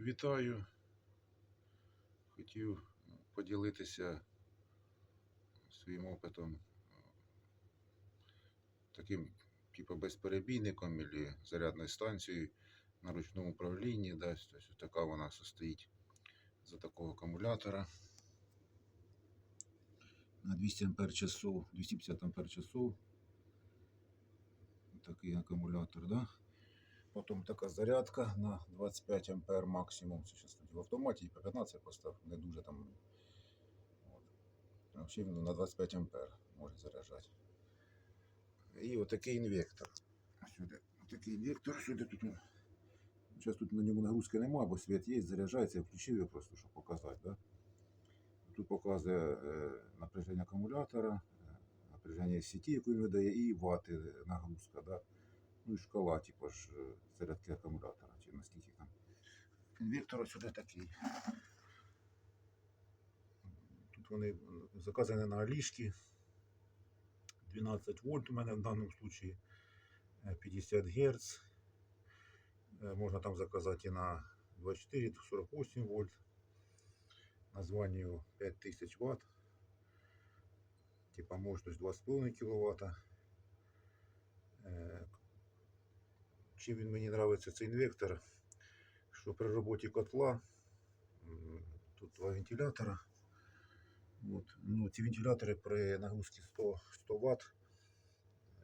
Вітаю. Хотів поділитися своїм опитом таким, типу, безперебійником або зарядною станцією на ручному управлінні. Да, тобто така вона состоїть за такого акумулятора. На 200 ампер часов, 250 ампер часов. Такий акумулятор, да? Потім така зарядка на 25 ампер максимум. Зараз в автоматі і по 15 постав, не дуже там. Взагалі на 25 ампер може заряджати. І отакий інвектор. Сюди. Отакий інвектор, сюди тут. Зараз тут на ньому нагрузки немає, бо світ є, заряджається, я включив його просто, щоб показати. Да? Тут показує е, напряження акумулятора, е, напряження сіті, яку він видає, і вати е, нагрузка. Да? Ну шкала, типу ж е, зарядки акумулятора, чи наскільки там. Інвектор ось сюди такий. Тут вони м, заказані на Алішки. 12 вольт у мене в даному е, 50 Гц. Е, Можна там заказати і на 24-48 вольт. Название его 5000 Вт. Типа мощность 2,5 кВт. Чим він мені подобається цей інвектор, що при роботі котла тут два вентилятора. От. Ну, ці вентилятори при нагрузці 100, 100 Вт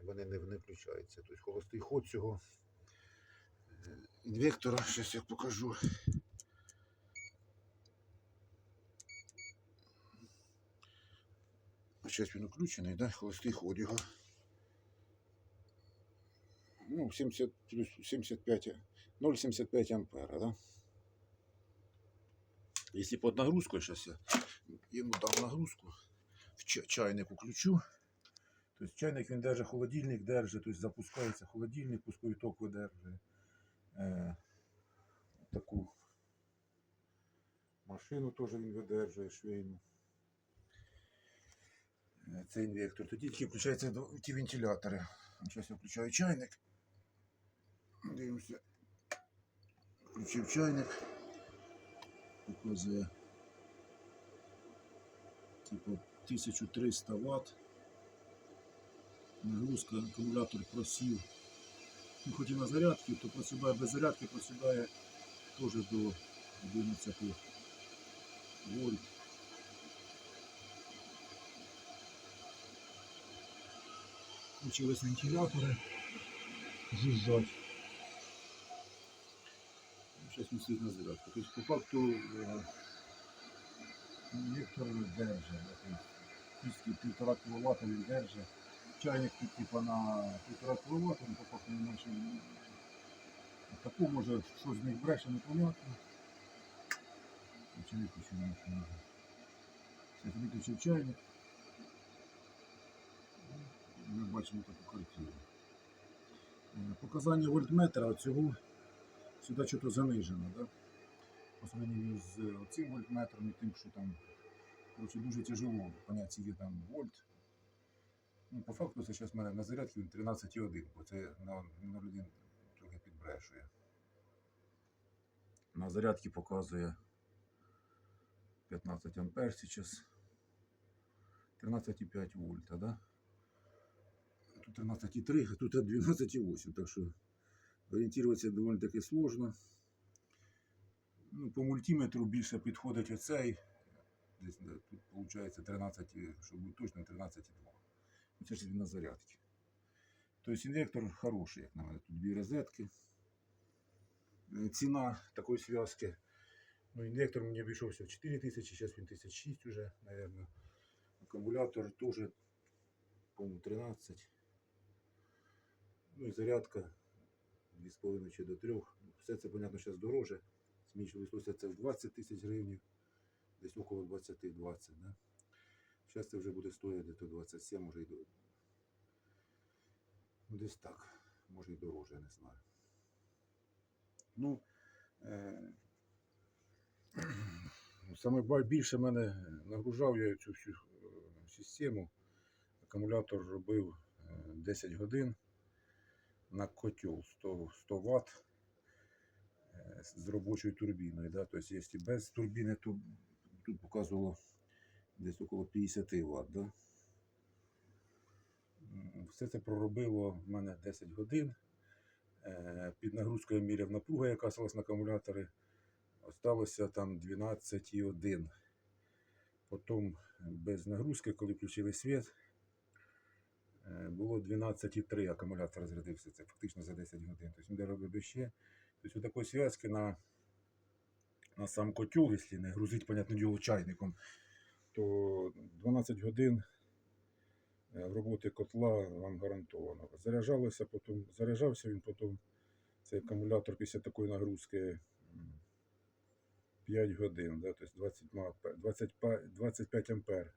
вони не, не включаються. Тобто холостий ход цього е, інвектора, зараз я покажу. Зараз він включений, да? холостий ход його. Ну, 70 плюс 75, 0,75 ампера, да? Если под нагрузку, сейчас я ему дам нагрузку, в чайник включу. То есть чайник він держить, холодильник держить, то есть запускається холодильник, пусковий ток видержує. Е, таку машину теж він видержує швейну. Е, Це інвектор. Тоді тільки включаються ті вентилятори. Зараз я включаю чайник. Дивимося. Включив чайник. Показує типу 1300 Вт. Нагрузка, акумулятор просів. Ну, хоч і на зарядці, то просідає без зарядки, просідає теж до 11 вольт. Включились вентилятори. Жужжать. Сейчас не стоит на зарядку. То есть по факту э, инвектор держит. Физически полтора він держить. Чайник тут типа на полтора киловатта, він по факту не менше. Таку може щось з них бреше, непонятно. Чи виключив нашу ногу. Зараз виключив чайник. Ми бачимо таку картину. Е, Показання вольтметра цього сюди щось занижено, да? по сравнению з цим вольтметром і тим, що там короче, дуже тяжело поняти, скільки там вольт. Ну, по факту це зараз мене на зарядці 13,1, бо це на 0,1 трохи підбрешує. На зарядці показує 15 ампер зараз. 13,5 вольта, да? Тут 13,3, а тут 12,8, так що орієнтуватися доволі таки сложно. Ну, по мультиметру більше підходить оцей. Десь тут виходить 13, щоб бути точно 13,2. Ну, Це ж на зарядці. Тобто інвектор хороший, як на мене. Тут дві розетки. Е, Ціна такої зв'язки. Ну, інвектор мені обійшовся в 4 тисячі, зараз він 1006 уже, мабуть. Акумулятор теж, по-моєму, 13. Ну і зарядка 2,5 чи до 3. Все це, понятно, зараз дороже. Змінчилося це в 20 тисяч гривень, десь около 20-20. Да? Зараз це вже буде стоїти до 27, може і до. Ну, десь так. Може і дороже, я не знаю. Ну, е... саме більше мене нагружав я цю всю е, систему. Акумулятор робив е, 10 годин на котел 100, 100 Вт. З робочою турбіною. Да? Тобто, якщо без турбіни, то тут показувало десь около 50 Вт. Да? Все це проробило в мене 10 годин. Е, Під нагрузкою міряв напруга, яка сталася на акумуляторі. Осталося там 12,1. Потім без нагрузки, коли включили світ, було 12,3 акумулятор розрядився. Це фактично за 10 годин. Тобто він робив ще. Тобто такої зв'язки на, на сам котел, якщо не грузить, понятне діло, чайником, то 12 годин е, роботи котла вам гарантовано. Заряджалося потім, заряджався він потім, цей акумулятор після такої нагрузки 5 годин, да, тобто 20, ма- 20, па- 25 ампер.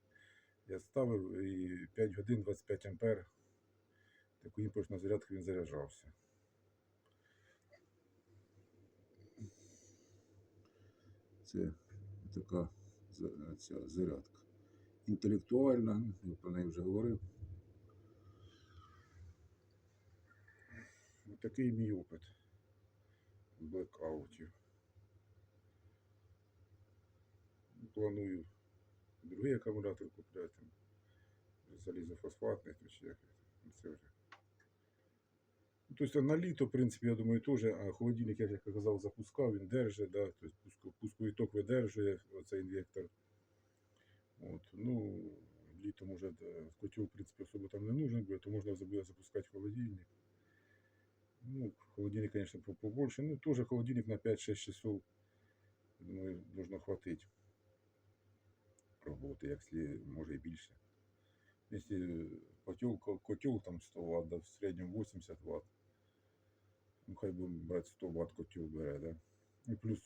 Я ставив і 5 годин 25 ампер. Таку імпульсну зарядку він заряджався. Це така ця зарядка. Інтелектуальна, я про неї вже говорив. Такий мій опит блекаутів. Планую другий акумулятор купляти. Залізофосфатний, то чи як це вже. Ну, Тобто на літо, в принципі, я думаю, теж, а холодильник, як я казав, запускав, він держить, да, тобто пусковий ток видержує оцей інвектор. От, ну, літом уже котел, в принципі, особо там не нужен буде, то можна буде запускати холодильник. Ну, холодильник, конечно, побольше. Ну, тоже холодильник на 5-6 часов, думаю, должно хватить роботи, якщо може і більше. Якщо ко- котел там 100 Вт, да, в середньому 80 Вт. Ну, хай будемо брати 100 Вт котел бере, да. І плюс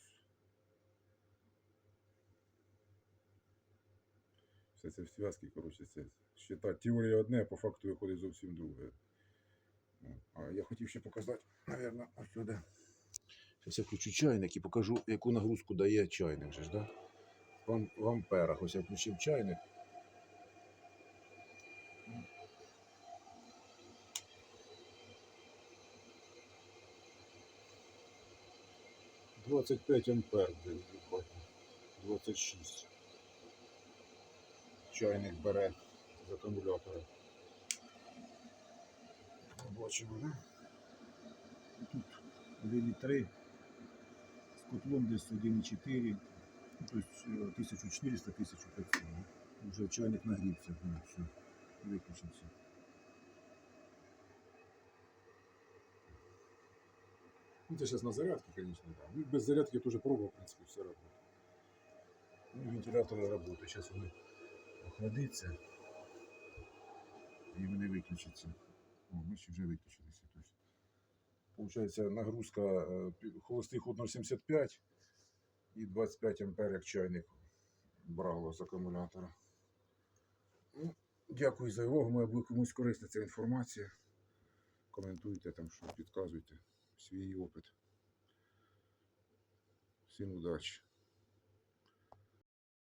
все це в зв'язки, коротше, це считати. Теорія одне, а по факту виходить зовсім друге. А я хотів ще показати, мабуть, ось сюди. Зараз я включу чайник і покажу, яку нагрузку дає чайник. Же ж, да? В амперах. Ось я включив чайник. Двадцять п'ять ампер виходить. 26. Чайник бере з акумулятора. Бачимо, да? Тут 1,3 з котлом десь 1,4. Ну, то есть 1400-1500. Уже чайник нагрівся, ну, все, виключився. Ну, це зараз на зарядці, конечно, да. Ну, без зарядки я теж пробував, в принципі, все робити. Ну, вентилятор працює. Зараз вони охладиться і вони виключаться. О, бачиш, вже виключилися. Тобто, Получається нагрузка пі- холостий ход 0,75 і 25 ампер як чайник брало з акумулятора. Ну, дякую за увагу. Має бути комусь корисна ця інформація. Коментуйте там, що підказуйте свій опит. Всім удачі!